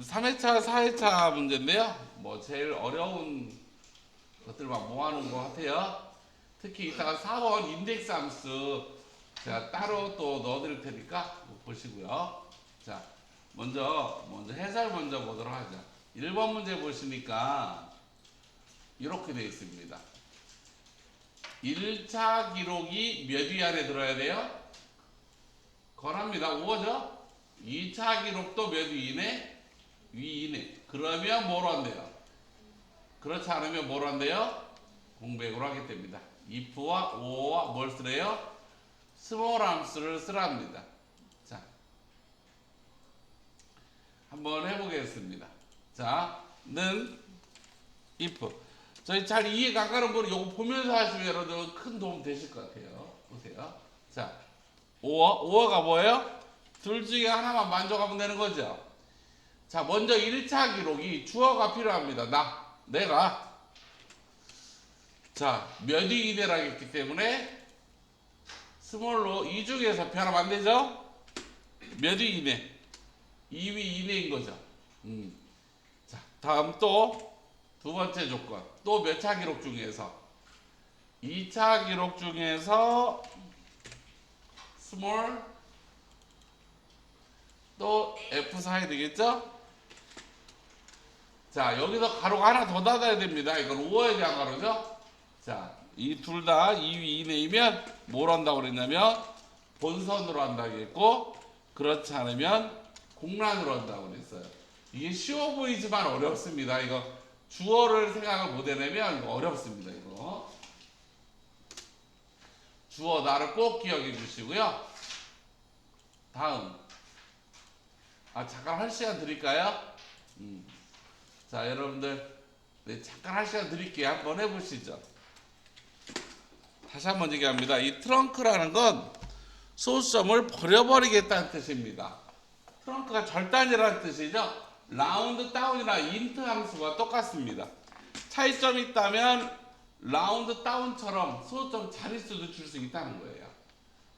3회차, 4회차 문제인데요. 뭐 제일 어려운 것들만 모아놓은 것 같아요. 특히 이따가 4번 인덱스 함수 제가 따로 또 넣어드릴 테니까 보시고요. 자, 먼저 먼저 해설 먼저 보도록 하죠. 1번 문제 보시니까 이렇게 되어 있습니다. 1차 기록이 몇 위 안에 들어야 돼요? 거랍니다. 5죠? 2차 기록도 몇 위 이내? 위 이내. 그러면 뭐로 한대요? 그렇지 않으면 뭐로 한대요? 공백으로 하게 됩니다. if와 5와 뭘 쓰래요? 스몰 함수를 쓰랍니다. 자, 한번 해보겠습니다. 자, 는 if. 저희 잘 이해가 안 가는 분은 이거 보면서 하시면 여러분 큰 도움 되실 것 같아요. 보세요. 자, 5어, 5어가 뭐예요? 둘 중에 하나만 만족하면 되는 거죠. 자, 먼저 1차 기록이 주어가 필요합니다. 나, 내가. 자, 몇위 이내라겠기 때문에 스몰로 이 중에서 변하면 안 되죠? 몇위 이내? 2위 이내인 거죠. 음. 자, 다음 또 두 번째 조건. 또 몇 차 기록 중에서 2차 기록 중에서 스몰 또 F 사야 되겠죠? 자, 여기서 가로가 하나 더 닫아야 됩니다. 이건 5에 대한 가로죠? 자, 이 둘 다 2위 이내이면 뭘 한다고 그랬냐면 본선으로 한다고 했고 그렇지 않으면 공란으로 한다고 그랬어요. 이게 쉬워 보이지만 어렵습니다. 이거 주어를 생각을 못 해내면 어렵습니다. 이거 주어 나를 꼭 기억해 주시고요. 다음 아 잠깐 할 시간 드릴까요? 음. 자 여러분들 네, 잠깐 할 시간 드릴게요. 한번 해보시죠. 다시 한번 얘기합니다. 이 트렁크라는 건 소수점을 버려버리겠다는 뜻입니다. 트렁크가 절단이라는 뜻이죠. 라운드 다운이나 인트 함수가 똑같습니다. 차이점이 있다면 라운드 다운처럼 소수점 자릿수도 줄 수 있다는 거예요.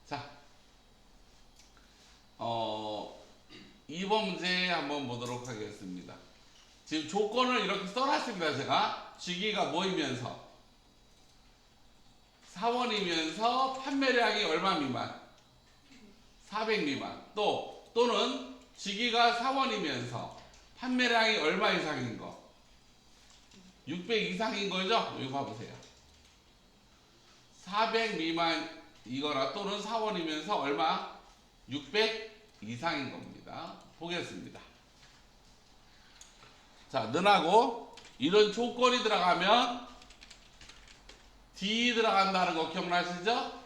자, 어, 2번 문제 한번 보도록 하겠습니다. 지금 조건을 이렇게 써놨습니다. 제가 주기가 모이면서 4원이면서 판매량이 얼마 미만? 400 미만. 또 또는 주기가 4원이면서 판매량이 얼마 이상인 거? 600 이상인 거죠? 여기 봐보세요. 400 미만 이거나 또는 4원이면서 얼마? 600 이상인 겁니다. 보겠습니다. 자, 는하고 이런 조건이 들어가면 D 들어간다는 거 기억나시죠?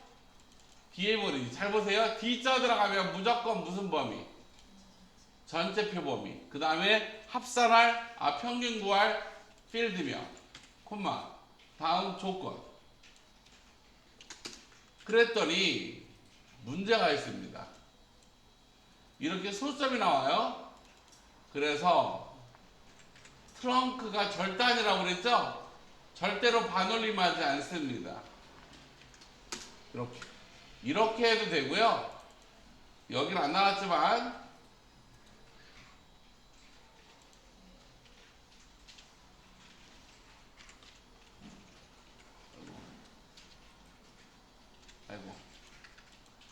D에 버리기. 잘 보세요. D자 들어가면 무조건 무슨 범위? 전체표 범위. 그 다음에 합산할, 아, 평균 구할 필드명, 콤마. 다음 조건. 그랬더니 문제가 있습니다. 이렇게 소점이 나와요. 그래서 트렁크가 절단이라고 그랬죠? 절대로 반올림하지 않습니다. 이렇게. 이렇게 해도 되고요. 여기는 안 나왔지만 아이고.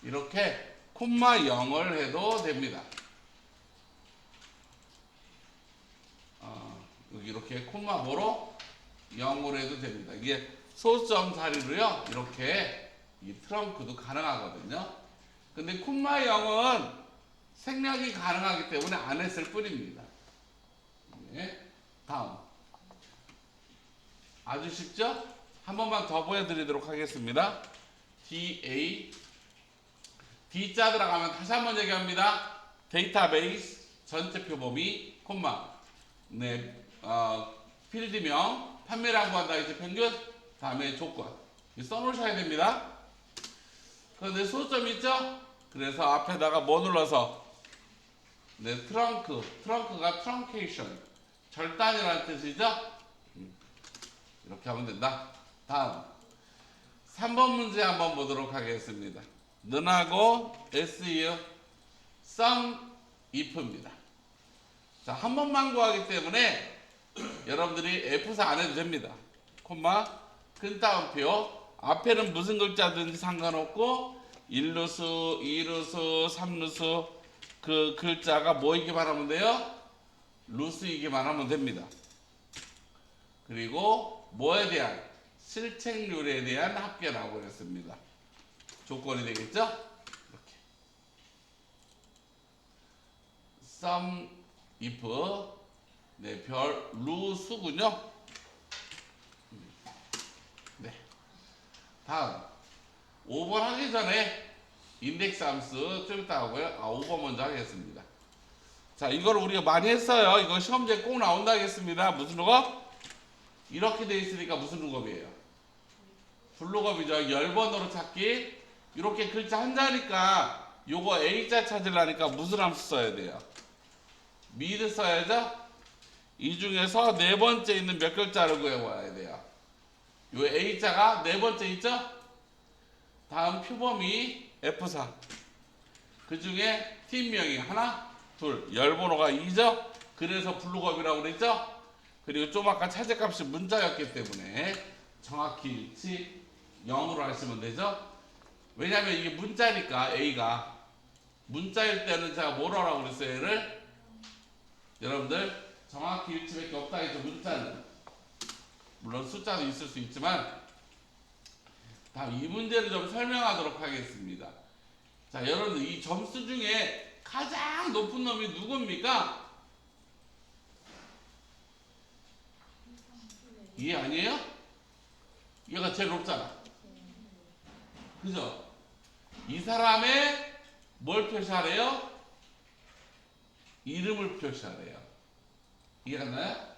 이렇게 콤마 0을 해도 됩니다. 어, 여기 이렇게 콤마 뭐로 0으로 해도 됩니다. 이게 소수점 자리로요. 이렇게 이 트렁크도 가능하거든요. 근데 콤마 0은 생략이 가능하기 때문에 안 했을 뿐입니다. 예. 다음. 아주 쉽죠? 한 번만 더 보여드리도록 하겠습니다. DA D자 들어가면 다시 한 번 얘기합니다. 데이터베이스 전체 표 범위 콤마 네 어, 필드명 판매량 구한다 이제 평균 다음에 조건 써놓으셔야 됩니다. 그런데 소점 있죠? 그래서 앞에다가 뭐 눌러서 네 트렁크 트렁크가 트렁케이션 절단이라는 뜻이죠? 음, 이렇게 하면 된다. 다음 3번 문제 한번 보도록 하겠습니다. 는하고 SU sum if입니다. 자, 한 번만 구하기 때문에 여러분들이 F4 안 해도 됩니다. 콤마, 큰 따옴표. 앞에는 무슨 글자든지 상관없고, 1루수, 2루수, 3루수, 그 글자가 뭐이기만 하면 돼요? 루스이기만 하면 됩니다. 그리고 뭐에 대한 실책률에 대한 합계라고 그랬습니다. 조건이 되겠죠? 이렇게. sum if 네, 별 루수군요. 네. 다음 5번 하기 전에 인덱스 함수 좀 이따 하고요. 아, 5번 먼저 하겠습니다. 자, 이걸 우리가 많이 했어요. 이거 시험지에 꼭 나온다 하겠습니다. 무슨 루겁? 이렇게 돼 있으니까 무슨 루겁이에요? 블루겁이죠. 열번으로 찾기. 이렇게 글자 한 자니까 요거 A자 찾으려니까 무슨 함수 써야 돼요? 미드 써야죠? 이 중에서 네 번째 있는 몇 글자를 구해와야 돼요? 요 A자가 네 번째 있죠? 다음 표범위 F4. 그 중에 팀명이 하나, 둘, 열번호가 2죠? 그래서 블루겁이라고 그랬죠? 그리고 좀 아까 차제값이 문자였기 때문에 정확히 일치 0으로 하시면 되죠? 왜냐면 이게 문자니까 A가 문자일 때는 제가 뭐라 하라고 그랬어요 얘를 여러분들 정확히 일치밖에 없다 했죠 문자는 물론 숫자도 있을 수 있지만 다음 이 문제를 좀 설명하도록 하겠습니다 자 여러분들 이 점수 중에 가장 높은 놈이 누굽니까? 이해 아니에요? 얘가 제일 높잖아 그죠? 이 사람의 뭘 표시하래요? 이름을 표시하래요. 이해갔나요?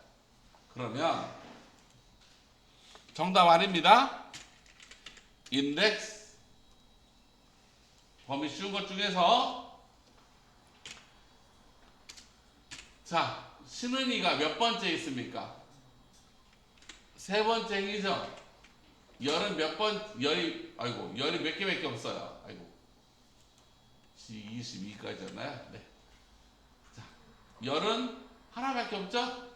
그러면 정답 아닙니다. 인덱스 범위 쉬운 것 중에서 자 신은이가 몇 번째 있습니까? 세 번째 행이죠. 열은 몇 번, 열이, 아이고, 열이 몇 개밖에 없어요. 아이고. 22까지였나요? 네. 자, 열은 하나밖에 없죠?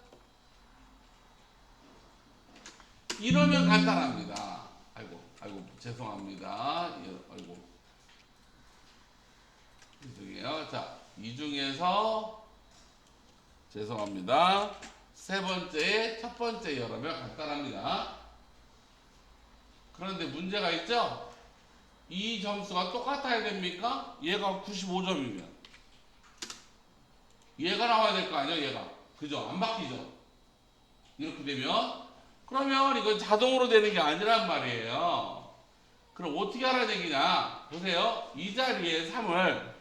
이러면 간단합니다. 아이고, 아이고, 죄송합니다. 예, 아이고. 죄송해요. 자, 이 중에서, 죄송합니다. 세 번째, 첫 번째 열으면 간단합니다. 그런데 문제가 있죠? 이 점수가 똑같아야 됩니까? 얘가 95점이면 얘가 나와야 될 거 아니야 얘가 그죠? 안 바뀌죠? 이렇게 되면 그러면 이건 자동으로 되는 게 아니란 말이에요 그럼 어떻게 하라는 얘기냐 보세요 이 자리에 3을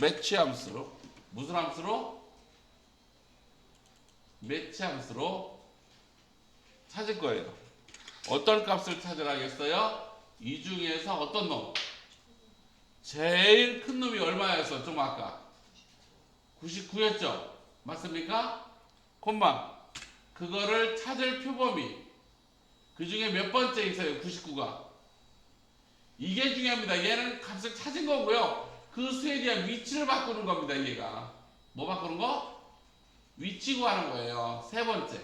매치 함수로 무슨 함수로? 매치 함수로 찾을 거예요 어떤 값을 찾으라겠어요? 이 중에서 어떤 놈? 제일 큰 놈이 얼마였어? 좀 아까 99였죠? 맞습니까? 콤마 그거를 찾을 표범위 그 중에 몇 번째 있어요? 99가 이게 중요합니다. 얘는 값을 찾은 거고요. 그 수에 대한 위치를 바꾸는 겁니다. 얘가 뭐 바꾸는 거? 위치 구하는 거예요. 세 번째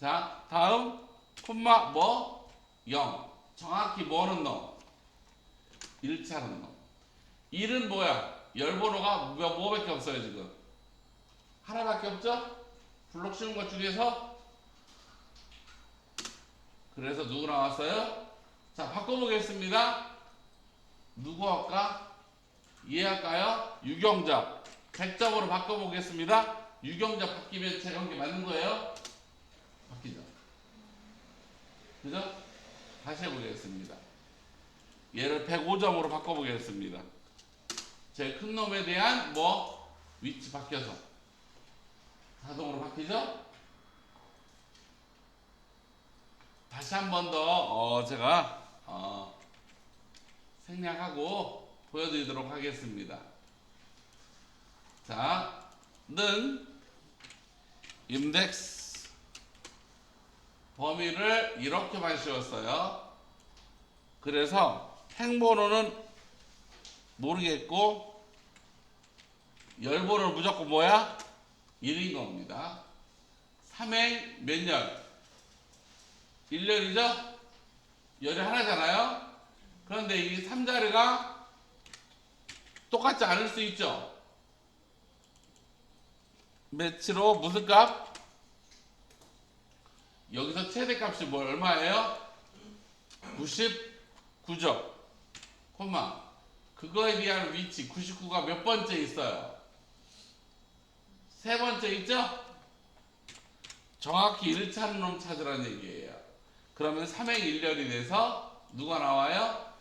자 다음 콤마 뭐? 0. 정확히 뭐는 놈? 1차는 놈. 1은 뭐야? 열번호가 몇, 뭐밖에 없어요, 지금. 하나밖에 없죠? 블록 씌운 것 중에서. 그래서 누구 나왔어요? 자, 바꿔보겠습니다. 누구 할까? 얘 할까요? 유경자. 100점으로 바꿔보겠습니다. 유경자 바뀌면 제가 한 게 맞는 거예요? 바뀌죠. 그죠? 다시 해보겠습니다. 얘를 105점으로 바꿔보겠습니다. 제일 큰 놈에 대한 뭐 위치 바뀌어서 자동으로 바뀌죠? 다시 한 번더 어, 제가 어, 생략하고 보여드리도록 하겠습니다. 자, 는 인덱스 범위를 이렇게만 씌웠어요. 그래서 행번호는 모르겠고 열번호는 무조건 뭐야? 1인 겁니다. 삼행 몇 년? 1년이죠? 열이 하나잖아요? 그런데 이 3자리가 똑같지 않을 수 있죠? 매치로 무슨 값? 여기서 최대값이 뭐 얼마예요? 99죠. 콤마. 그거에 대한 위치 99가 몇 번째 있어요? 세 번째 있죠? 정확히 1차는 놈 찾으라는 얘기예요. 그러면 3행 1년이 돼서 누가 나와요?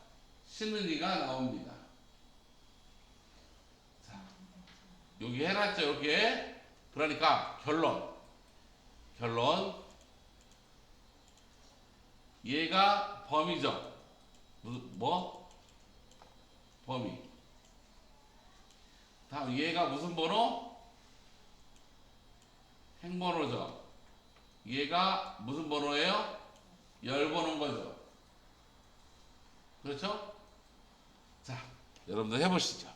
신은이가 나옵니다. 자, 여기 해놨죠, 여기에. 그러니까 결론. 결론. 얘가 범위죠. 뭐? 범위. 다음 얘가 무슨 번호? 행번호죠. 얘가 무슨 번호예요? 열 번호인 거죠. 그렇죠? 자, 여러분들 해보시죠.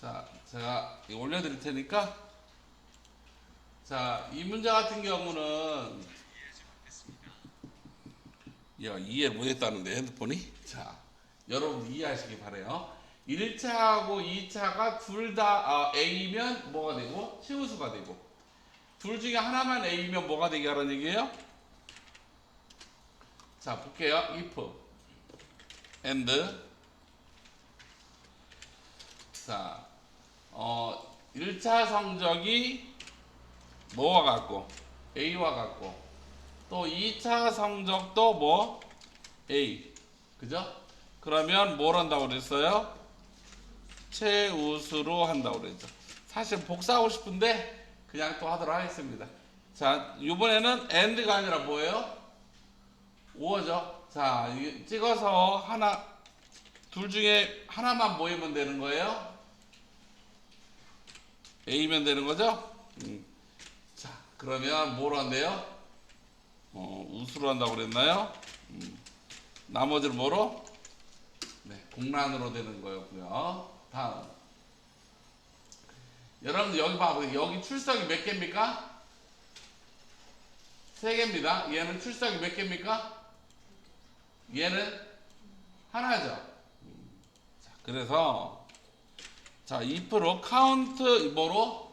자, 제가 올려드릴 테니까. 자, 이 문제 같은 경우는 얘가 이해 못했다는데 핸드폰이. 자, 여러분 이해하시기 바래요. 1차하고 2차가 둘 다 A면 뭐가 되고 치우수가 되고 둘 중에 하나만 A면 뭐가 되게 하라는 얘기예요? 자, 볼게요. if and 자, 어, 1차 성적이 뭐와 같고 A와 같고 또 2차 성적도 뭐 A 그죠? 그러면 뭘 한다고 그랬어요? 최우수로 한다고 그랬죠. 사실 복사하고 싶은데 그냥 또 하도록 하겠습니다. 자, 이번에는 and가 아니라 뭐예요? 오어죠. 자, 이- 찍어서 하나 둘 중에 하나만 모이면 되는 거예요. A면 되는 거죠? 음. 자, 그러면 뭐로 한대요? 어, 우수로 한다고 그랬나요? 음. 나머지는 뭐로? 네, 공란으로 되는 거였고요. 다음. 여러분들 여기 봐보세요. 여기 출석이 몇 개입니까? 세 개입니다. 얘는 출석이 몇 개입니까? 얘는 하나죠. 음. 자, 그래서 자, 2% 카운트 뭐로?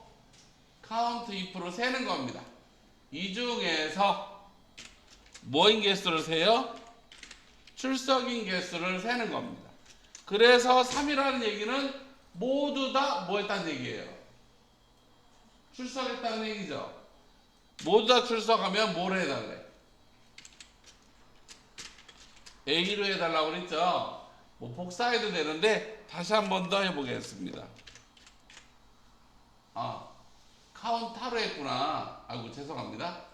카운트 2% 세는 겁니다. 이 중에서 뭐인 개수를 세요? 출석인 개수를 세는 겁니다. 그래서 3이라는 얘기는 모두 다 뭐 했다는 얘기예요? 출석했다는 얘기죠. 모두 다 출석하면 뭘 해달래? A로 해달라고 그랬죠. 뭐 복사해도 되는데 다시 한 번 더 해보겠습니다. 아, 카운타로 했구나. 아이고 죄송합니다.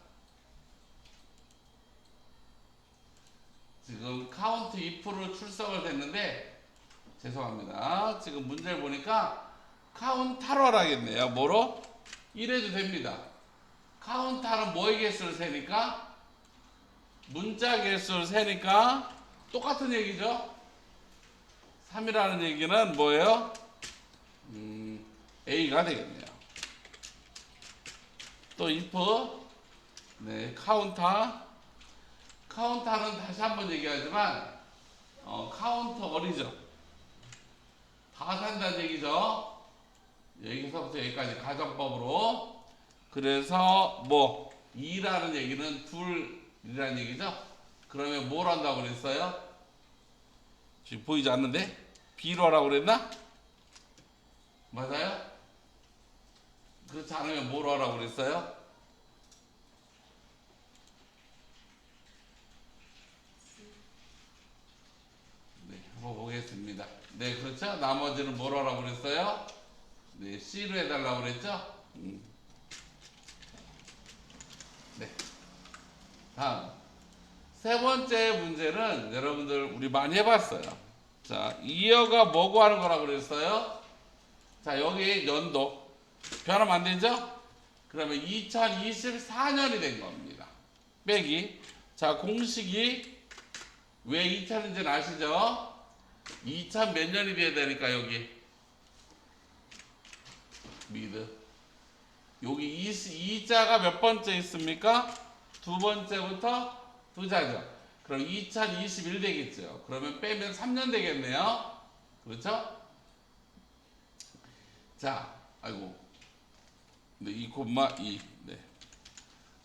지금 카운트 2% 출석을 됐는데 죄송합니다. 지금 문제를 보니까 카운타로를 하겠네요. 뭐로? 이래도 됩니다. 카운타는 뭐의 개수를 세니까? 문자 개수를 세니까 똑같은 얘기죠. 3이라는 얘기는 뭐예요? 음, A가 되겠네요. 또 if 네, 카운터 카운터는 다시 한번 얘기하지만 어, 카운터 어리죠. 다 산다는 얘기죠. 여기서부터 여기까지 가정법으로 그래서 뭐 2라는 얘기는 둘이라는 얘기죠. 그러면 뭘 한다고 그랬어요? 지금 보이지 않는데 B로 하라고 그랬나? 맞아요? 그렇지 않으면 뭐로 하라고 그랬어요? 네, 한번 보겠습니다. 네, 그렇죠? 나머지는 뭐로 하라고 그랬어요? 네, C로 해달라고 그랬죠? 음. 네. 다음. 세 번째 문제는 여러분들 우리 많이 해봤어요. 자, 이어가 뭐고 하는 거라고 그랬어요? 자, 여기 연도. 변하면 안 되죠? 그러면 2024년이 된 겁니다. 빼기. 자, 공식이 왜 2000인지는 아시죠? 2000몇 년이 돼야 되니까 여기. 미드. 여기 2, 자가 몇 번째 있습니까? 두 번째부터 두 자죠. 그럼 2021 되겠죠. 그러면 빼면 3년 되겠네요. 그렇죠? 자, 아이고. 네, 2콤마 2. 네.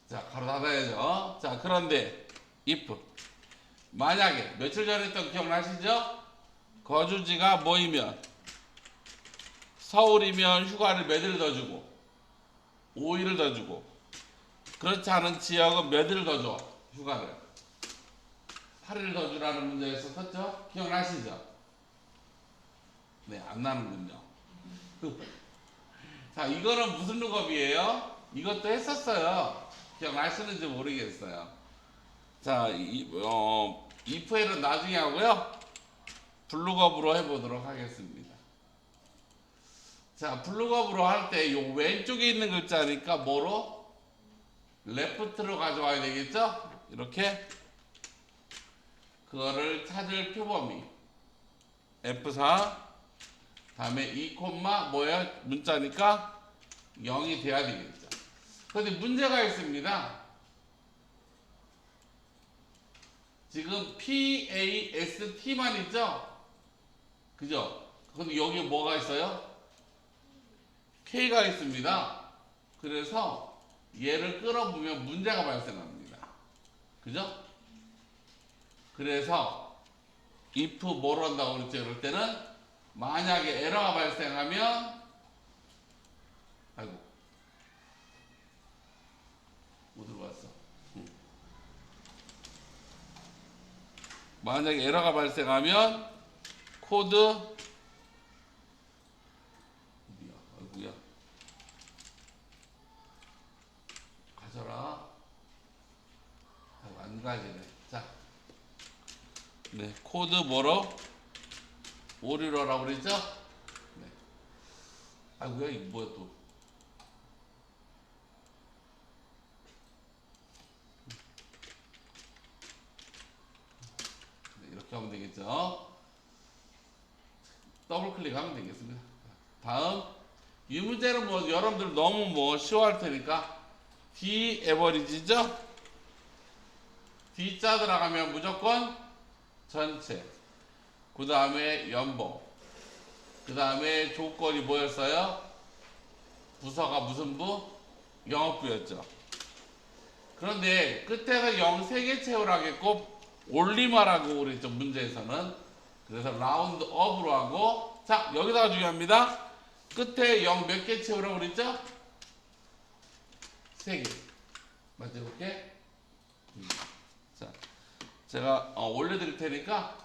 자, 가로 닫아야죠. 자, 그런데 if 만약에 며칠 전에 했던 기억나시죠? 거주지가 뭐이면 서울이면 휴가를 몇 일 더 주고 5일을 더 주고 그렇지 않은 지역은 몇 일 더 줘? 휴가를 8일 더 주라는 문제에서 썼죠? 기억나시죠? 네, 안 나는군요. 자, 이거는 무슨 룩업이에요? 이것도 했었어요. 기억나시는지 모르겠어요. 자, 이, 어, if에는 나중에 하고요. 블루겁으로 해보도록 하겠습니다. 자, 블루겁으로 할때요 왼쪽에 있는 글자니까 뭐로? 레프트로 가져와야 되겠죠? 이렇게 그거를 찾을 표범위 F4 다음에 2 콤마 뭐야 문자니까 0이 돼야 되겠죠. 그런데 문제가 있습니다. 지금 PAST만 있죠? 그죠? 근데 여기 뭐가 있어요? K가 있습니다. 그래서 얘를 끌어보면 문제가 발생합니다. 그죠? 그래서 if 뭘 한다고 그랬죠? 그럴 때는 만약에 에러가 발생하면 아이고 못 들어갔어. 응. 만약에 에러가 발생하면 코드 어디야? 아이고야. 가져라. 아이고, 안 가지네. 자. 네, 코드 뭐로? 오류라고 그랬죠? 네. 아이고야, 이거 뭐야 또. 네, 이렇게 하면 되겠죠? 더블 클릭하면 되겠습니다. 다음 이 문제는 뭐 여러분들 너무 뭐 쉬워할 테니까 D 에버리지죠? D 자 들어가면 무조건 전체. 그 다음에 연봉. 그 다음에 조건이 뭐였어요? 부서가 무슨 부? 영업부였죠. 그런데 끝에서 0 3개 채우라겠고 올림하라고 그랬죠 문제에서는 그래서 라운드 업으로 하고 자 여기다가 중요합니다 끝에 0 몇 개 채우라고 그랬죠? 3개 맞죠 이렇게? 음. 자 제가 어, 올려드릴 테니까